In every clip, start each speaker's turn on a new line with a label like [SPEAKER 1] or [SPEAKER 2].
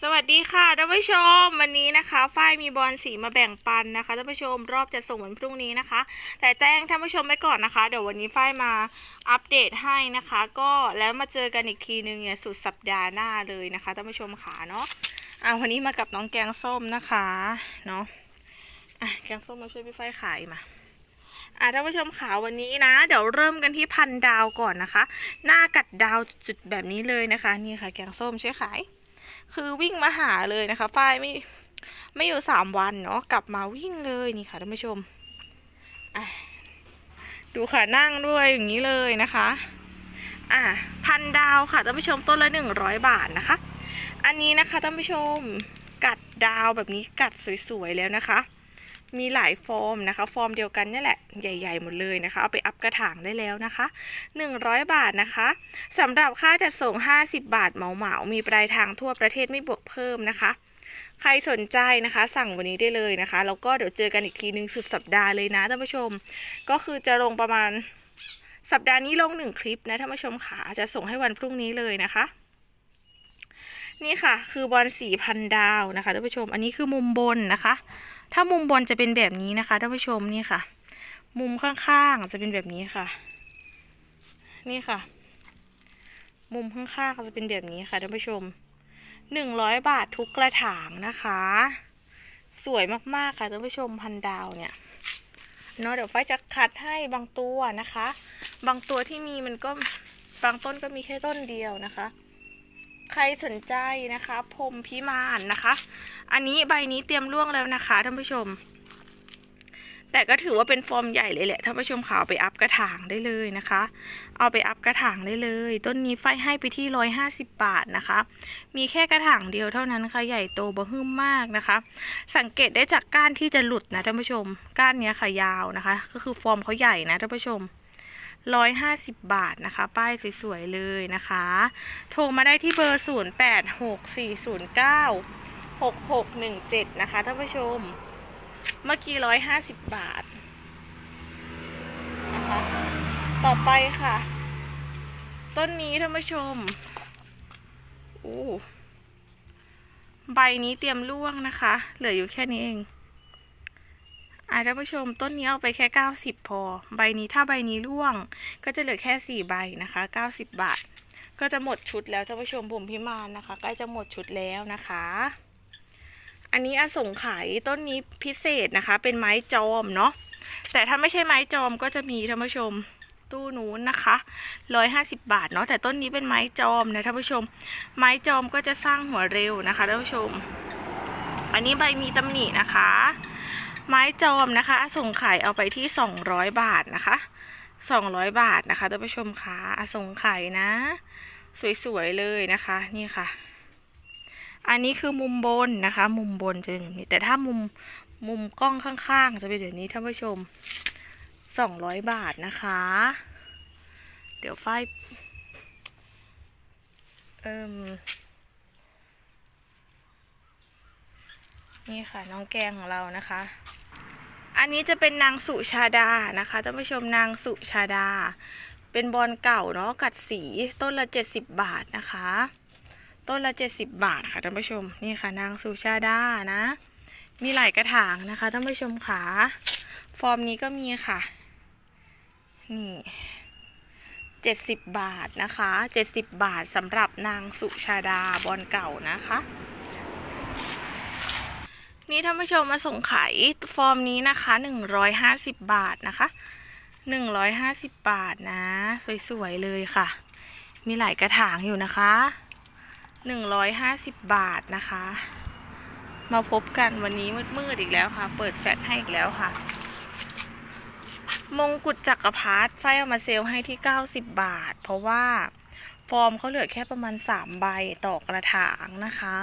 [SPEAKER 1] สวัสดีค่ะท่านผู้ชมวันนี้นะคะฝ้ายมีบอลสีมาแบ่งปันนะคะท่านผู้ชมรอบจะส่งวันพรุ่งนี้นะคะ แต่แจ้งท่านผู้ชมไปก่อนนะคะ เดี๋ยววันนี้ฝ้ายมาอัปเดตให้นะคะ ก็แล้วมาเจอกันอีกทีนึงเนี่ยสุดสัปดาห์หน้าเลยนะคะท่านผู้ชมขาเนาะอะวันนี้มากับน้องแกงส้มนะคะเนาะอะแกงส้มมาช่วยพี่ฝ้ายขายมาอะท่านผู้ชมขาวันนี้นะ เดี๋ยวเริ่มกันที่พันดาวก่อนนะคะ หน้ากัดดาวจุดแบบนี้เลยนะคะ นี่ค่ะ แกงส้มช่วยขาย คือวิ่งมาหาเลยนะคะ ฝ้ายไม่ไม่อยู่สามวันเนาะกลับมาวิ่งเลยนี่ค่ะท่านผู้ชมดูค่ะนั่งด้วยอย่างนี้เลยนะคะ อะพันดาวค่ะท่านผู้ชมต้นละหนึ่งร้อยบาทนะคะ อันนี้นะคะท่านผู้ชมกัดดาวแบบนี้กัดสวยๆแล้วนะคะ มีหลายฟอร์มนะคะ ฟอร์มเดียวกันนี่แหละใหญ่ๆหมดเลยนะคะ เอาไปอัพกระถางได้แล้วนะคะ 100 บาทนะคะสำหรับค่าจัดส่ง 50 บาทเหมาเหมาๆมีปลายทางทั่วประเทศไม่บวกเพิ่มนะคะใครสนใจนะคะ สั่งวันนี้ได้เลยนะคะ แล้วก็เดี๋ยวเจอกันอีกทีหนึ่งสุดสัปดาห์เลยนะท่านผู้ชม ก็คือจะลงประมาณสัปดาห์นี้ลงหนึ่งคลิปนะท่านผู้ชมขาจะส่งให้วันพรุ่งนี้เลยนะคะ นี่ค่ะ คือบอลสีพันดาวนะคะท่านผู้ชม อันนี้คือมุมบนนะคะ ถ้ามุมบนจะเป็นแบบนี้นะคะท่านผู้ชมนี่ค่ะ มุมข้างๆจะเป็นแบบนี้ค่ะ นี่ค่ะ มุมข้างๆจะเป็นแบบนี้ค่ะท่านผู้ชมหนึ่งร้อยบาททุกกระถางนะคะ สวยมากๆค่ะท่านผู้ชมพันดาวเนี่ยเนาะเดี๋ยวไฟจะคัดให้บางตัวนะคะ บางตัวที่มีมันก็บางต้นก็มีแค่ต้นเดียวนะคะ ใครสนใจนะคะพรมพิมานนะคะ อันนี้ใบนี้เตรียมร่วงแล้วนะคะท่านผู้ชม แต่ก็ถือว่าเป็นฟอร์มใหญ่เลยแหละท่านผู้ชมขาวไปอัพกระถางได้เลยนะคะ เอาไปอัพกระถางได้เลย ต้นนี้ไฟให้ไปที่ร้อยห้าสิบบาทนะคะ มีแค่กระถางเดียวเท่านั้นค่ะใหญ่โตบะฮึ่มมากนะคะ สังเกตได้จากก้านที่จะหลุดนะท่านผู้ชม ก้านเนี้ยค่ะยาวนะคะ ก็คือฟอร์มเขาใหญ่นะท่านผู้ชมร้อยห้าสิบบาทนะคะ ป้ายสวยๆเลยนะคะ โทรมาได้ที่เบอร์ศูนย์แปดหกสี่ศูนย์เก้า หกหกหนึ่งเจ็ดนะคะท่านผู้ชม เมื่อกี้ร้อยห้าสิบบาทนะคะต่อไปค่ะ ต้นนี้ท่านผู้ชมโอ้ใบนี้เตรียมร่วงนะคะ เหลืออยู่แค่นี้เองอาท่านผู้ชมต้นนี้เอาไปแค่เก้าสิบพอ ใบนี้ถ้าใบนี้ร่วง ก็จะเหลือแค่สี่ใบนะคะเก้าสิบบาท ก็จะหมดชุดแล้วท่านผู้ชมผมพิมานนะคะ ใกล้จะหมดชุดแล้วนะคะ อันนี้อสงไขยต้นนี้พิเศษนะคะ เป็นไม้จอมเนาะแต่ถ้าไม่ใช่ไม้จอมก็จะมีท่านผู้ชมตู้นู้นนะคะร้อยห้าสิบบาทเนาะแต่ต้นนี้เป็นไม้จอมนะท่านผู้ชม ไม้จอมก็จะสร้างหัวเร็วนะคะท่านผู้ชม อันนี้ใบมีตำหนินะคะ ไม้จอมนะคะอส่งขายเอาไปที่สองร้อยบาทนะคะสองร้อยบาทนะคะท่านผู้ชมคะอส่งขายนะ สวยๆเลยนะคะ นี่ค่ะ อันนี้คือมุมบนนะคะ มุมบนจะเป็นแบบนี้ แต่ถ้ามุมมุมกล้องข้างๆ จะเป็นแบบนี้ท่านผู้ชมสองร้อยบาทนะคะ เดี๋ยวฝ้ายเอิ่มนี่ค่ะน้องแกงของเรานะคะ อันนี้จะเป็นนางสุชาดานะคะท่านผู้ชมนางสุชาดา เป็นบอลเก่าเนาะกัดสีต้นละเจ็ดสิบบาทนะคะ ต้นละ 70 บาทค่ะท่านผู้ชมนี่ค่ะนางสุชาดานะ มีหลายกระถางนะคะท่านผู้ชมค่ะฟอร์มนี้ก็มีค่ะ นี่70บาทนะคะ70บาทสำหรับนางสุชาดาบอลเก่านะคะ นี่ท่านผู้ชมมาส่งขายฟอร์มนี้นะคะ150บาทนะคะ150บาทนะ สวยๆเลยค่ะ มีหลายกระถางอยู่นะคะ 150 บาทนะคะ มาพบกันวันนี้มืดๆอีกแล้วค่ะ เปิดแฟลชให้อีกแล้วค่ะ มงกุฎจักรพรรดิไฟเอามาเซลให้ที่ 90 บาท เพราะว่าฟอร์มเขาเหลือแค่ประมาณ 3 ใบต่อกระถางนะคะ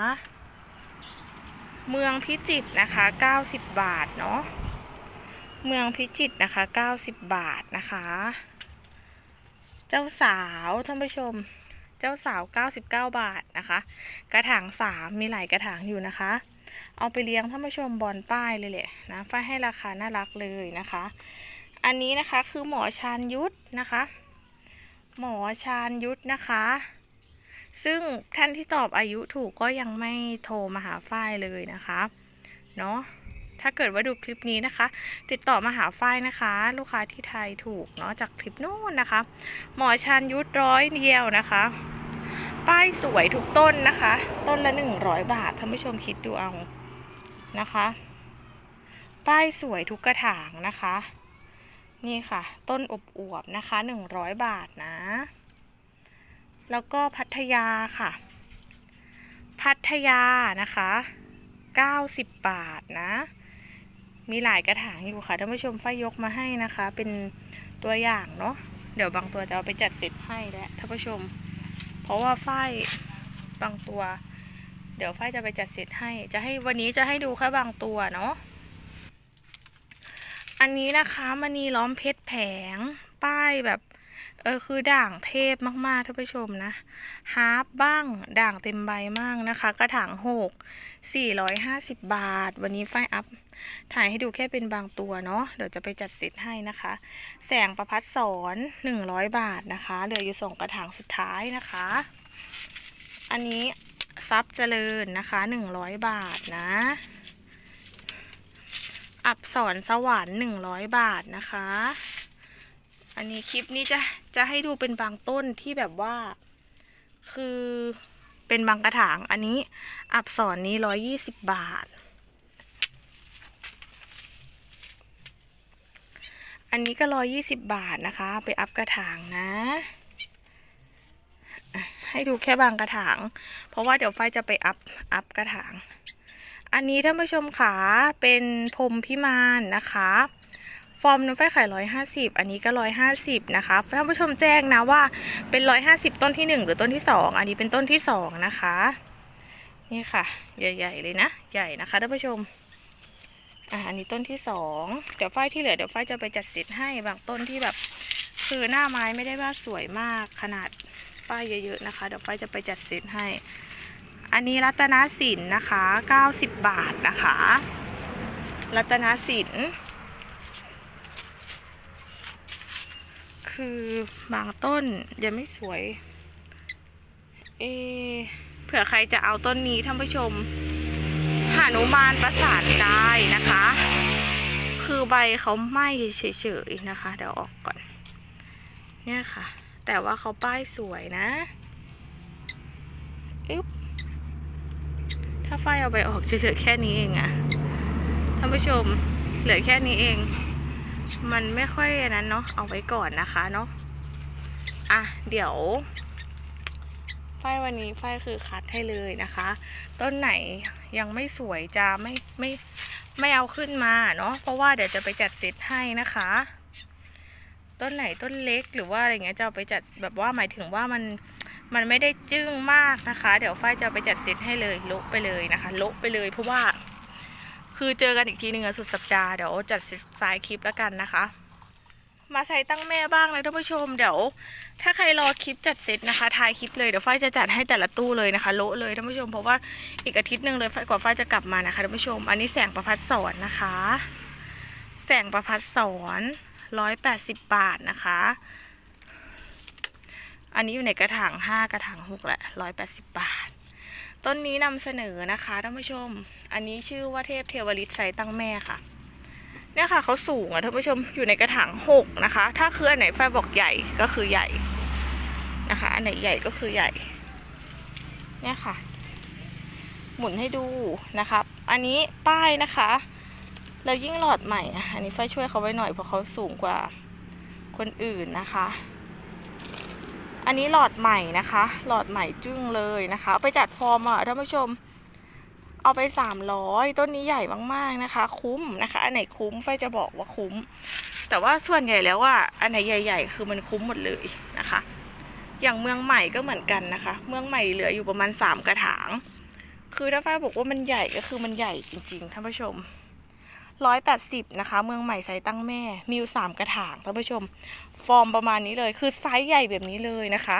[SPEAKER 1] เมืองพิจิตรนะคะ 90 บาทเนาะเมืองพิจิตรนะคะ 90 บาทนะคะ เจ้าสาวท่านผู้ชม เจ้าสาว 99 บาทนะคะ กระถางสามมีหลายกระถางอยู่นะคะ เอาไปเลี้ยงท่านผู้ชมบอลป้ายเลยแหละนะฝ้ายให้ราคาน่ารักเลยนะคะ อันนี้นะคะคือหมอชาญยุทธนะคะ หมอชาญยุทธนะคะ ซึ่งท่านที่ตอบอายุถูกก็ยังไม่โทรมาหาฝ้ายเลยนะคะ เนาะ ถ้าเกิดว่าดูคลิปนี้นะคะ ติดต่อมาหาฝ้ายนะคะ ลูกค้าที่ไทยถูกเนาะจากคลิปนู้นนะคะ หมอชันยุทธร้อยเดียวนะคะ ป้ายสวยทุกต้นนะคะ ต้นละ100บาทท่านผู้ชมคิดดูเอานะคะ ป้ายสวยทุกกระถางนะคะ นี่ค่ะ ต้นอบอวบนะคะ100บาทนะ แล้วก็พัทยาค่ะ พัทยานะคะ 90 บาทนะ มีหลายกระถางอยู่ค่ะท่านผู้ชมฝ้ายยกมาให้นะคะ เป็นตัวอย่างเนาะเดี๋ยวบางตัวจะเอาไปจัดเสร็จให้แหละท่านผู้ชม เพราะว่าฝ้ายบางตัว เดี๋ยวฝ้ายจะไปจัดเสร็จให้ จะให้วันนี้จะให้ดูแค่บางตัวเนาะอันนี้นะคะมณีล้อมเพชรแผง ป้ายแบบ เออคือด่างเทพมากๆท่านผู้ชมนะฮาร์ปบ้างด่างเต็มใบมากนะคะ กระถางหก450บาท วันนี้ฝ้ายอัพ ถ่ายให้ดูแค่เป็นบางตัวเนาะเดี๋ยวจะไปจัดเซตให้นะคะ แสงประพัดสอน100บาทนะคะเหลืออยู่สองกระถางสุดท้ายนะคะ อันนี้ซับเจริญนะคะ100บาทนะอับสอนสวรรค์100บาทนะคะ อันนี้คลิปนี้จะจะให้ดูเป็นบางต้นที่แบบว่า คือเป็นบางกระถาง อันนี้อับสอนนี้120บบาท อันนี้ก็120บบาทนะคะ ไปอัพกระถางนะอะให้ดูแค่บางกระถาง เพราะว่าเดี๋ยวไฟจะไปอัพอัพกระถาง อันนี้ท่านผู้ชมขาเป็นพรมพิมานนะคะ ฟอร์มน้ำไฟขายร้อยห้าสิบอันนี้ก็ร้อยห้าสิบนะคะท่านผู้ชมแจ้งนะว่าเป็นร้อยห้าสิบต้นที่หนึ่งหรือต้นที่สองอันนี้เป็นต้นที่สองนะคะ นี่ค่ะ ใหญ่ๆเลยนะ ใหญ่นะคะท่านผู้ชมอ่าอันนี้ต้นที่สองเดี๋ยวฝ้ายที่เหลือเดี๋ยวฝ้ายจะไปจัดเซตให้บางต้นที่แบบ คือหน้าไม้ไม่ได้ว่าสวยมากขนาดป้ายเยอะๆนะคะ เดี๋ยวฝ้ายจะไปจัดเซตให้ อันนี้รัตนสินนะคะ 90 บาทนะคะ รัตนสิน คือบางต้นยังไม่สวย เอเผื่อใครจะเอาต้นนี้ท่านผู้ชมหานุมานประสานกายนะคะ คือใบเขาไหม้เฉยๆนะคะ เดี๋ยวออกก่อน เนี่ยค่ะ แต่ว่าเขาป้ายสวยนะอึ๊บถ้าไฟเอาไปออกจะเหลือแค่นี้เองอะท่านผู้ชมเหลือแค่นี้เอง มันไม่ค่อยนั้นเนาะเอาไว้ก่อนนะคะเนาะอะเดี๋ยวไฟวันนี้ไฟคือคัดให้เลยนะคะ ต้นไหนยังไม่สวยจะไม่ไม่ไม่เอาขึ้นมาเนาะเพราะว่าเดี๋ยวจะไปจัดเซตให้นะคะ ต้นไหนต้นเล็กหรือว่าอะไรเงี้ยจะเอาไปจัดแบบว่าหมายถึงว่ามันมันไม่ได้จึ้งมากนะคะ เดี๋ยวฝ้ายจะเอาไปจัดเซตให้เลยโละไปเลยนะคะโละไปเลยเพราะว่า คือเจอกันอีกทีหนึ่งอะสุดสัปดาห์เดี๋ยวจัดสายคลิปแล้วกันนะคะ มาใส่ตั้งแม่บ้างเลยท่านผู้ชมเดี๋ยว ถ้าใครรอคลิปจัดเซตนะคะทายคลิปเลยเดี๋ยวฝ้ายจะจัดให้แต่ละตู้เลยนะคะโละเลยท่านผู้ชมเพราะว่าอีกอาทิตย์หนึ่งเลยกว่าฝ้ายจะกลับมานะคะท่านผู้ชม อันนี้แสงประพัดสอนนะคะ แสงประพัดสอนร้อยแปดสิบบาทนะคะ อันนี้อยู่ในกระถางห้ากระถางหกแหละร้อยแปดสิบบาท ต้นนี้นำเสนอนะคะท่านผู้ชม อันนี้ชื่อว่าเทพเทวฤทธิ์ไซตั้งแม่ค่ะ เนี่ยค่ะเขาสูงอะท่านผู้ชมอยู่ในกระถางหกนะคะ ถ้าคืออันไหนไฟบอกใหญ่ก็คือใหญ่นะคะ อันไหนใหญ่ก็คือใหญ่ เนี่ยค่ะ หมุนให้ดูนะครับ อันนี้ป้ายนะคะ แล้วยิ่งหลอดใหม่อะอันนี้ไฟช่วยเขาไว้หน่อยเพราะเขาสูงกว่าคนอื่นนะคะ อันนี้หลอดใหม่นะคะ หลอดใหม่จึ้งเลยนะคะเอาไปจัดฟอร์มอะท่านผู้ชม เอาไปสามร้อยต้นนี้ใหญ่มากๆนะคะ คุ้มนะคะ อันไหนคุ้มไฟจะบอกว่าคุ้ม แต่ว่าส่วนใหญ่แล้วว่าอันไหนใหญ่ ๆ คือมันคุ้มหมดเลยนะคะ อย่างเมืองใหม่ก็เหมือนกันนะคะ เมืองใหม่เหลืออยู่ประมาณสามกระถาง คือถ้าฝ้าบอกว่ามันใหญ่ก็คือมันใหญ่จริงๆท่านผู้ชม ร้อยแปดสิบนะคะ เมืองใหม่ไซส์ตั้งแม่ มีอยู่สามกระถางท่านผู้ชม ฟอร์มประมาณนี้เลย คือไซส์ใหญ่แบบนี้เลยนะคะ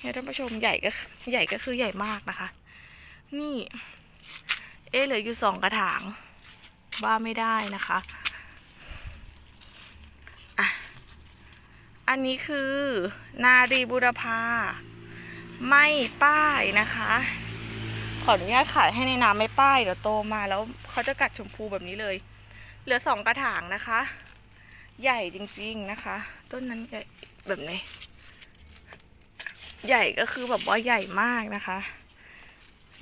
[SPEAKER 1] เนี่ยท่านผู้ชมใหญ่ก็ใหญ่ก็คือใหญ่มากนะคะ นี่ เอ๊เหลืออยู่สองกระถางว่าไม่ได้นะคะอะอันนี้คือ นารีบุรพา ไม่ป้ายนะคะ ออนุญาตขายให้ในน้ำไม่ป้ายเดี๋ยวโตมาแล้วเขาจะกัดชมพูแบบนี้เลย เหลือสองกระถางนะคะ ใหญ่จริงๆนะคะ ต้นนั้นใหญ่แบบไหนใหญ่ก็คือแบบว่าใหญ่มากนะคะ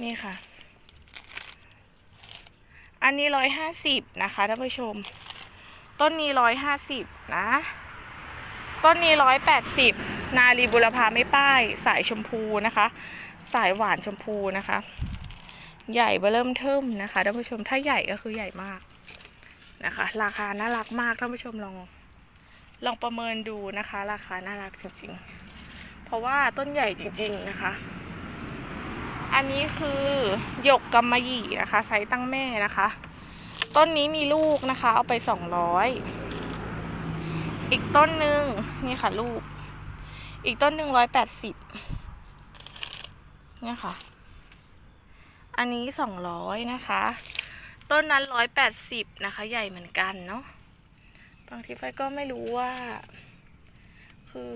[SPEAKER 1] นี่ค่ะ อันนี้ร้อยห้าสิบนะคะท่านผู้ชม ต้นนี้ร้อยห้าสิบนะ ต้นนี้ร้อยแปดสิบนาลีบุรพาไม่ป้าย สายชมพูนะคะ สายหวานชมพูนะคะ ใหญ่เบอเริ่มเทิมนะคะท่านผู้ชมถ้าใหญ่ก็คือใหญ่มากนะคะ ราคาน่ารักมากท่านผู้ชมลองลองประเมินดูนะคะ ราคาน่ารักจริงๆ เพราะว่าต้นใหญ่จริง ๆนะคะ อันนี้คือหยกกำมะหยี่นะคะไซส์ตั้งแม่นะคะ ต้นนี้มีลูกนะคะ เอาไปสองร้อยอีกต้นหนึ่งนี่ค่ะลูก อีกต้นหนึ่งร้อยแปดสิบเนี่ยค่ะ อันนี้สองร้อยนะคะ ต้นนั้นร้อยแปดสิบนะคะ ใหญ่เหมือนกันเนาะบางทีไฟก็ไม่รู้ว่า คือ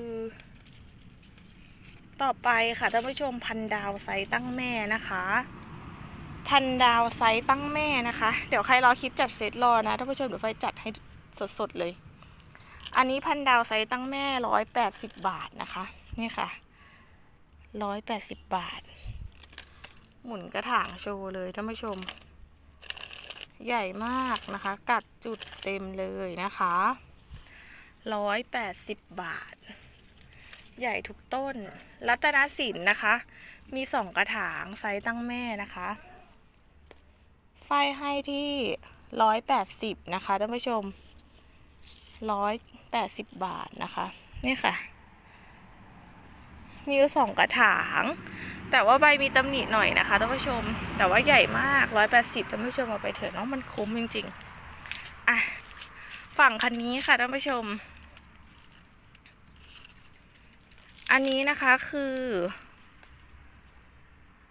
[SPEAKER 1] ต่อไปค่ะท่านผู้ชมพันดาวไซส์ตั้งแม่นะคะ พันดาวไซส์ตั้งแม่นะคะ เดี๋ยวใครรอคลิปจัดเซตรอนะท่านผู้ชมเดี๋ยวไฟจัดให้สดๆเลย อันนี้พันดาวไซส์ตั้งแม่ร้อยแปดสิบบาทนะคะ นี่ค่ะร้อยแปดสิบบาท หมุนกระถางโชว์เลยท่านผู้ชม ใหญ่มากนะคะ กัดจุดเต็มเลยนะคะร้อยแปดสิบบาท ใหญ่ทุกต้น รัตนสินนะคะ มีสองกระถางไซส์ตั้งแม่นะคะ ไฟให้ที่ร้อยแปดสิบนะคะท่านผู้ชมร้อยแปดสิบบาทนะคะ นี่ค่ะ มีอยู่สองกระถาง แต่ว่าใบมีตำหนิหน่อยนะคะท่านผู้ชม แต่ว่าใหญ่มากร้อยแปดสิบท่านผู้ชมเอาไปเถอะเนาะมันคุ้มจริงๆอะฝั่งคันนี้ค่ะท่านผู้ชม อันนี้นะคะคือ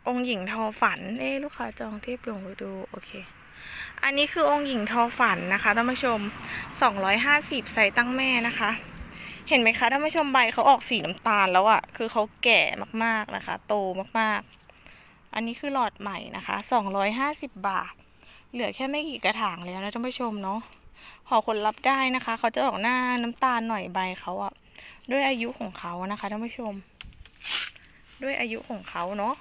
[SPEAKER 1] องค์หญิงทอฝันเอ๊ลูกค้าจองที่ปลงไปดูโอเคอันนี้คือองค์หญิงทอฝันนะคะท่านผู้ชม 250 ใส่ตั้งแม่นะคะ เห็นไหมคะท่านผู้ชมใบเขาออกสีน้ำตาลแล้วอะ่ะ คือเขาแก่มากๆนะคะ โตมากๆ อันนี้คือหลอดใหม่นะคะ 250 บาท เหลือแค่ไม่กี่กระถางแล้วนะท่านผู้ชมเนาะขอคนรับได้นะคะ เขาจะออกหน้าน้ำตาลหน่อยใบเขาอะด้วยอายุของเขานะคะท่านผู้ชม ด้วยอายุของเขาเนาะ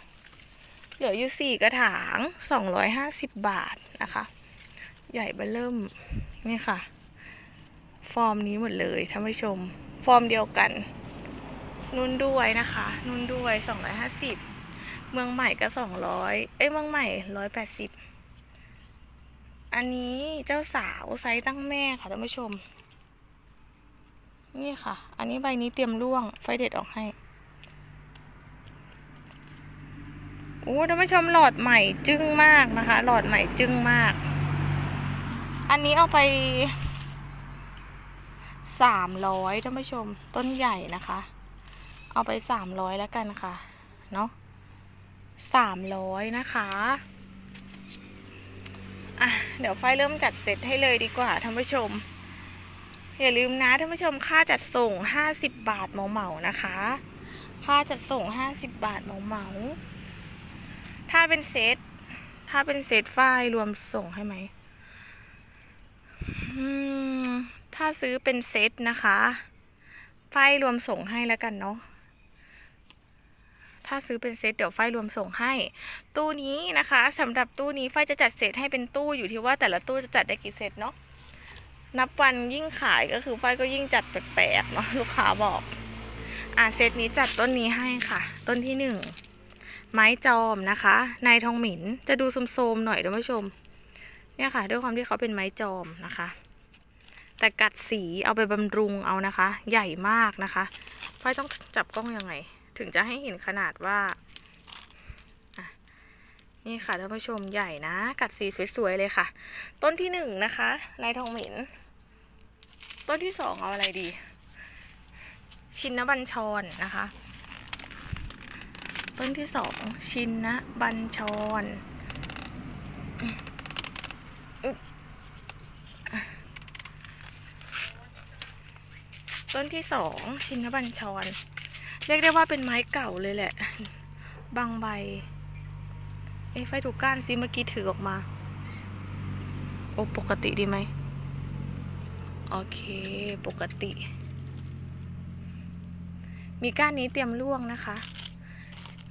[SPEAKER 1] เหลืออยู่สี่กระถางสองร้อยห้าสิบบาทนะคะ ใหญ่เบ้อเริ่ม นี่ค่ะ ฟอร์มนี้หมดเลยท่านผู้ชม ฟอร์มเดียวกัน นุ่นด้วยนะคะ นุ่นด้วยสองร้อยห้าสิบเมืองใหม่ก็สองร้อยเอ้ยเมืองใหม่ร้อยแปดสิบอันนี้เจ้าสาวไซส์ตั้งแม่ค่ะท่านผู้ชม นี่ค่ะ อันนี้ใบนี้เตรียมร่วง ไฟเด็ดออกให้โอ้ท่านผู้ชมหลอดใหม่จึ้งมากนะคะ หลอดใหม่จึ้งมาก อันนี้เอาไป สามร้อยท่านผู้ชมต้นใหญ่นะคะ เอาไปสามร้อยแล้วกันค่ะ เนาะสามร้อยนะคะอะเดี๋ยวไฟเริ่มจัดเสร็จให้เลยดีกว่าท่านผู้ชม อย่าลืมนะท่านผู้ชมค่าจัดส่ง50บบาทเหมาๆนะคะ ค่าจัดส่ง50บบาทเหมาๆถ้าเป็นเซตถ้าเป็นเซตฝ้ายรวมส่งให้ไหมอืมถ้า ซื้อเป็นเซตนะคะฝ้ายรวมส่งให้แล้วกันเนาะถ้าซื้อเป็นเซตเดี๋ยวฝ้ายรวมส่งให้ ตู้นี้นะคะสำหรับตู้นี้ฝ้ายจะจัดเซตให้เป็นตู้อยู่ที่ว่าแต่ละตู้จะจัดได้กี่เซตเนาะนับวันยิ่งขายก็คือฝ้ายก็ยิ่งจัดแปลกๆเนาะลูกค้าบอกอ่าเซตนี้จัดต้นนี้ให้ค่ะ ต้นที่หนึ่งไม้จอมนะคะนายทองหมินจะดูโสมๆหน่อยท่านผู้ชม เนี่ยค่ะ ด้วยความที่เขาเป็นไม้จอมนะคะ แต่กัดสีเอาไปบำรุงเอานะคะ ใหญ่มากนะคะฝ้ายต้องจับกล้องยังไง ถึงจะให้เห็นขนาดว่าอะนี่ค่ะท่านผู้ชมใหญ่นะ กัดสีสวยๆเลยค่ะ ต้นที่หนึ่งนะคะนายทองหมินต้นที่สองเอาอะไรดี ชินนบัญชรนะคะ ต้นที่สองชินนบัญชร ต้นที่สองชินนบัญชร เรียกได้ว่าเป็นไม้เก่าเลยแหละ บางใบ เอ้ไฟถูกก้านซิเมื่อกี้ถือออกมา โอ้ปกติดีไหม โอเค ปกติ มีก้านนี้เตรียมล่วงนะคะ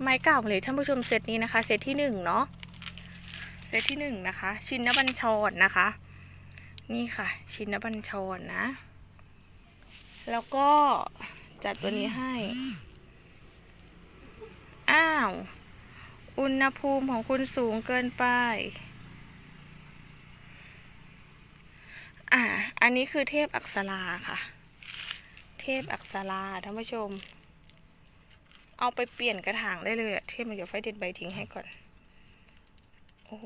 [SPEAKER 1] ไม้เก่าเลยท่านผู้ชมเซตนี้นะคะ เซตที่หนึ่งเนาะ เซตที่หนึ่งนะคะ ชินบัญชรนะคะ นี่ค่ะ ชินบัญชรนะ แล้วก็จัดตัวนี้ให้ อ้าว อุณหภูมิของคุณสูงเกินไป อ่า อันนี้คือเทพอักษราค่ะ เทพอักษราท่านผู้ชม เอาไปเปลี่ยนกระถางได้เลยอะเทพมันเดี๋ยวไฟเด็ดใบทิ้งให้ก่อน โอ้โห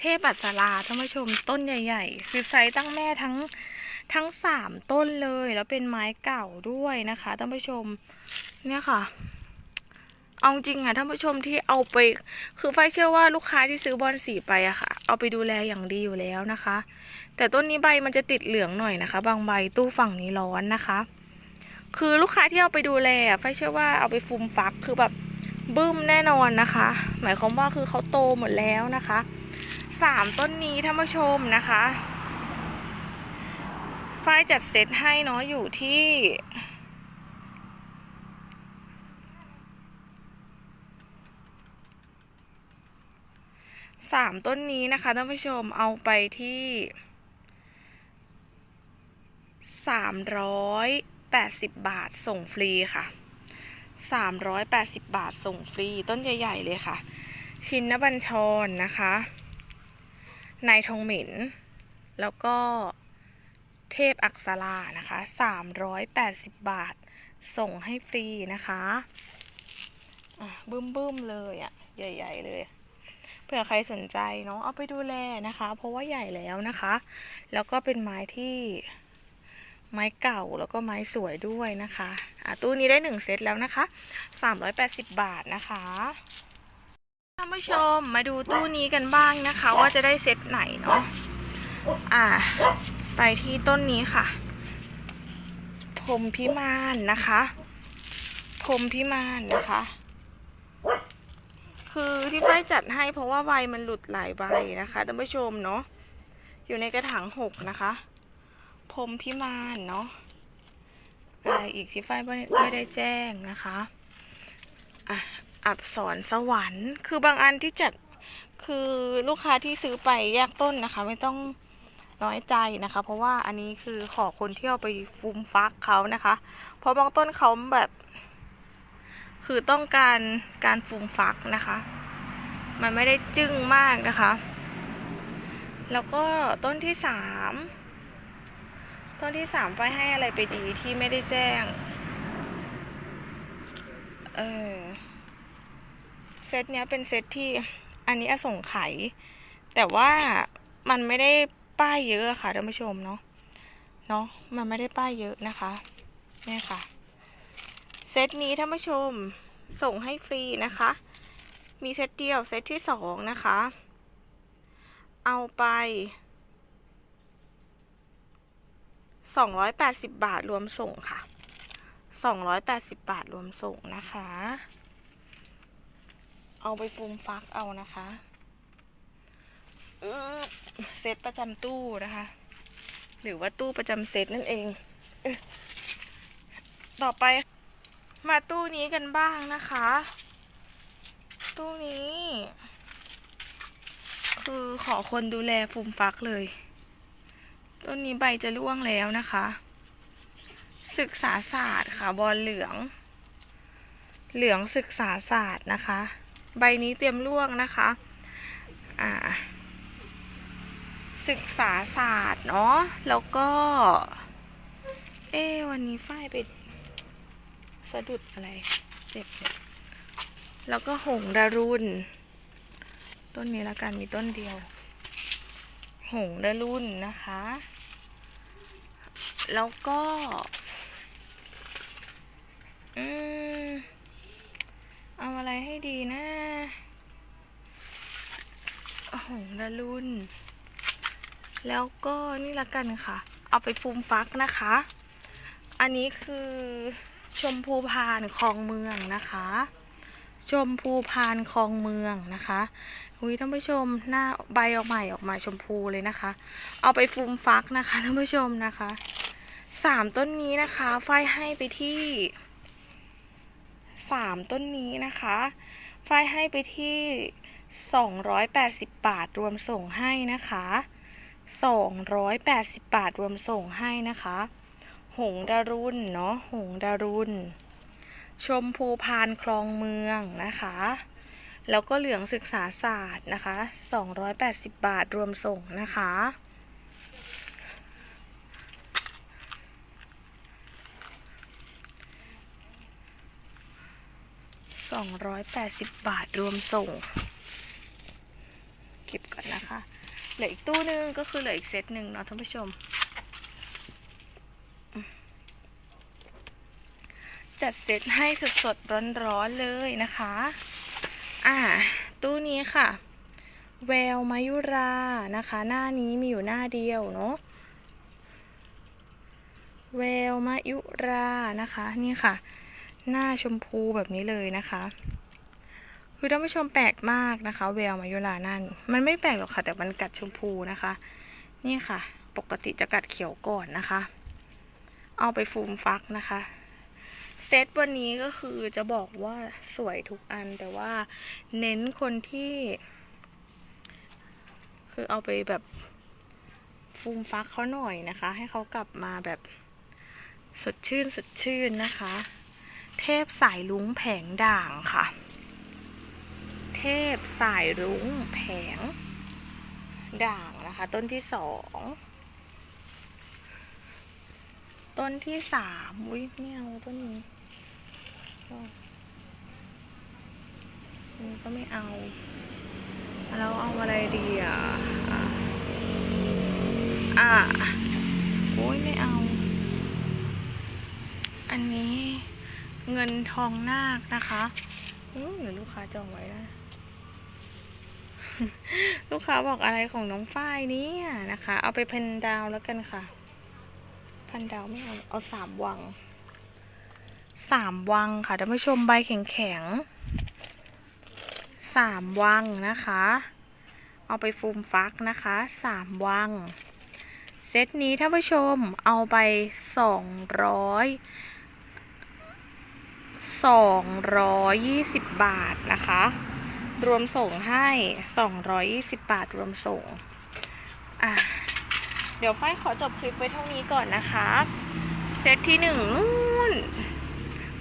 [SPEAKER 1] เทพอักษราท่านผู้ชมต้นใหญ่ ๆ คือไซส์ตั้งแม่ทั้งทั้งสามต้นเลยแล้วเป็นไม้เก่าด้วยนะคะท่านผู้ชมเนี่ยค่ะ เอาจริงอะท่านผู้ชมที่เอาไป คือไฟเชื่อว่าลูกค้าที่ซื้อบอลสีไปอะค่ะ เอาไปดูแลอย่างดีอยู่แล้วนะคะ แต่ต้นนี้ใบมันจะติดเหลืองหน่อยนะคะ บางใบตู้ฝั่งนี้ร้อนนะคะ คือลูกค้าที่เอาไปดูแลไฟเชื่อว่าเอาไปฟูมฟักคือแบบ บึ้มแน่นอนนะคะ หมายความว่าคือเขาโตหมดแล้วนะคะสามต้นนี้ท่านผู้ชมนะคะฝ้ายจัดเซตให้เนาะอยู่ที่สามต้นนี้นะคะท่านผู้ชมเอาไปที่สามร้อยแปดสิบบาทส่งฟรีค่ะ สามร้อยแปดสิบบาทส่งฟรีต้นใหญ่ ๆ เลยค่ะ ชินนบัญชรนะคะ นายทองเหม็น แล้วก็เทพอักษรานะคะสามร้อยแปดสิบบาทส่งให้ฟรีนะคะะบึ้มๆเลยอะ ใหญ่ ๆ เลย เผื่อใครสนใจเนาะเอาไปดูแลนะคะ เพราะว่าใหญ่แล้วนะคะ แล้วก็เป็นไม้ที่ ไม้เก่าแล้วก็ไม้สวยด้วยนะคะะตู้นี้ได้หนึ่งเซตแล้วนะคะ 380 บาทนะคะท่านผู้ชมมาดูตู้นี้กันบ้างนะคะ ว่าจะได้เซตไหนเนาะอะไปที่ต้นนี้ค่ะพรมพิมานนะคะพรมพิมานนะคะ คือที่ฝ้ายจัดให้เพราะว่าใบมันหลุดหลายใบนะคะท่านผู้ชมเนาะอยู่ในกระถางหกนะคะ พรมพิมานเนาะอะไรอีกที่ฝ้ายไม่ไม่ได้แจ้งนะคะอะอับสรสวรรค์ คือบางอันที่จัดคือลูกค้าที่ซื้อไปแยกต้นนะคะ ไม่ต้องน้อยใจนะคะ เพราะว่าอันนี้คือขอคนที่เอาไปฟูมฟักเขานะคะ เพราะบางต้นเขาแบบ คือต้องการการฟูมฟักนะคะ มันไม่ได้จึ้งมากนะคะ แล้วก็ต้นที่สาม ต้นที่สามไฟให้อะไรไปดีที่ไม่ได้แจ้ง เออ เซตเนี้ยเป็นเซตที่อันนี้อส่งไข แต่ว่ามันไม่ได้ป้ายเยอะอะค่ะท่านผู้ชมเนาะ เนาะ มันไม่ได้ป้ายเยอะนะคะเนี่ยค่ะ เซตนี้ท่านผู้ชมส่งให้ฟรีนะคะ มีเซตเดียวเซตที่สองนะคะ เอาไป 280 บาทรวมส่งค่ะ 280 บาทรวมส่งนะคะ เอาไปฟูมฟักเอานะคะเซตประจำตู้นะคะ หรือว่าตู้ประจำเซตนั่นเอง ต่อไปมาตู้นี้กันบ้างนะคะ ตู้นี้ คือขอคนดูแลฟูมฟักเลย ต้นนี้ใบจะร่วงแล้วนะคะ ศึกษาศาสตร์ค่ะบอลเหลือง เหลืองศึกษาศาสตร์นะคะ ใบนี้เตรียมร่วงนะคะอ่าศึกษาศาสตร์เนาะแล้วก็ เอ๊วันนี้ฝ้ายไปสะดุดอะไรเจ็บแล้วก็หงดารุน ต้นนี้ละกันมีต้นเดียว หงดารุนนะคะ แล้วก็อืมเอาอะไรให้ดีนะหงดารุนแล้วก็นี่ละกันค่ะ เอาไปฟูมฟักนะคะ อันนี้คือชมพูพานคลองเมืองนะคะ ชมพูพานคลองเมืองนะคะ อุ้ยท่านผู้ชมหน้าใบออกใหม่ออกมาชมพูเลยนะคะ เอาไปฟูมฟักนะคะท่านผู้ชมนะคะสามต้นนี้นะคะฝ้ายให้ไปที่สามต้นนี้นะคะฝ้ายให้ไปที่280บบาทรวมส่งให้นะคะ280บาทรวมส่งให้นะคะ หงดารุนเนาะหงดารุนชมพูพานคลองเมืองนะคะ แล้วก็เหลืองศึกษาศาสตร์นะคะ 280 บาทรวมส่งนะคะ 280 บาทรวมส่ง เก็บก่อนนะคะ เหลืออีกตู้หนึงก็คือเหลืออีกเซตหนึ่งเนาะท่านผู้ชม จัดเซตให้สดๆร้อนๆเลยนะคะ อ่า ตู้นี้ค่ะ แววมายุรานะคะ หน้านี้มีอยู่หน้าเดียวเนาะแววมายุรานะคะ นี่ค่ะ หน้าชมพูแบบนี้เลยนะคะ คือท่านผู้ชมแปลกมากนะคะ แววมายุรานั่น มันไม่แปลกหรอกค่ะ แต่มันกัดชมพูนะคะ นี่ค่ะ ปกติจะกัดเขียวก่อนนะคะ เอาไปฟูมฟักนะคะ เซตวันนี้ก็คือจะบอกว่าสวยทุกอันแต่ว่าเน้นคนที่ คือเอาไปแบบฟูมฟักเขาหน่อยนะคะ ให้เขากลับมาแบบสดชื่นสดชื่นนะคะ เทพสายลุงแผงด่างค่ะ เทพสายรุ้งแผง ด่างนะคะ ต้นที่สองต้นที่สามอุ้ยไม่เอาต้นนี้ อันนี้ก็ไม่เอาแล้วเอาอะไรดีอะ อะโอ้ยไม่เอา อันนี้เงินทองนาคนะคะอู้หรือลูกค้าจองไว้นะลูกค้าบอกอะไรของน้องฝ้ายนี่นะคะ เอาไปพันดาวแล้วกันค่ะ พันดาวไม่เอา เอาสามวัง สามวังค่ะท่านผู้ชมใบแข็งแข็งๆสามวังนะคะ เอาไปฟูมฟักนะคะสามวัง เซตนี้ท่านผู้ชมเอาไปสองร้อยสองร้อยยี่สิบบาทนะคะ รวมส่งให้สองร้อยยี่สิบบาทรวมส่งอะเดี๋ยวฝ้ายขอจบคลิปไว้เท่านี้ก่อนนะคะ เซตที่หนึ่งนู่น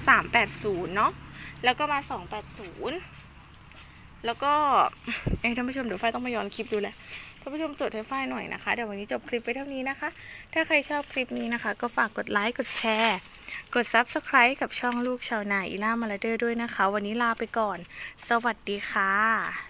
[SPEAKER 1] สามแปดศูนย์เนาะแล้วก็มาสองแปดศูนย์แล้วก็เอ้ท่านผู้ชมเดี๋ยวไฟต้องมาย้อนคลิปดูแหละท่านผู้ชมจดให้ฝ้ายหน่อยนะคะ เดี๋ยววันนี้จบคลิปไปเท่านี้นะคะ ถ้าใครชอบคลิปนี้นะคะ ก็ฝากกดไลค์กดแชร์ กด Subscribe กับช่องลูกชาวนาอีล่ามาลาเดอร์ด้วยนะคะ วันนี้ลาไปก่อน สวัสดีค่ะ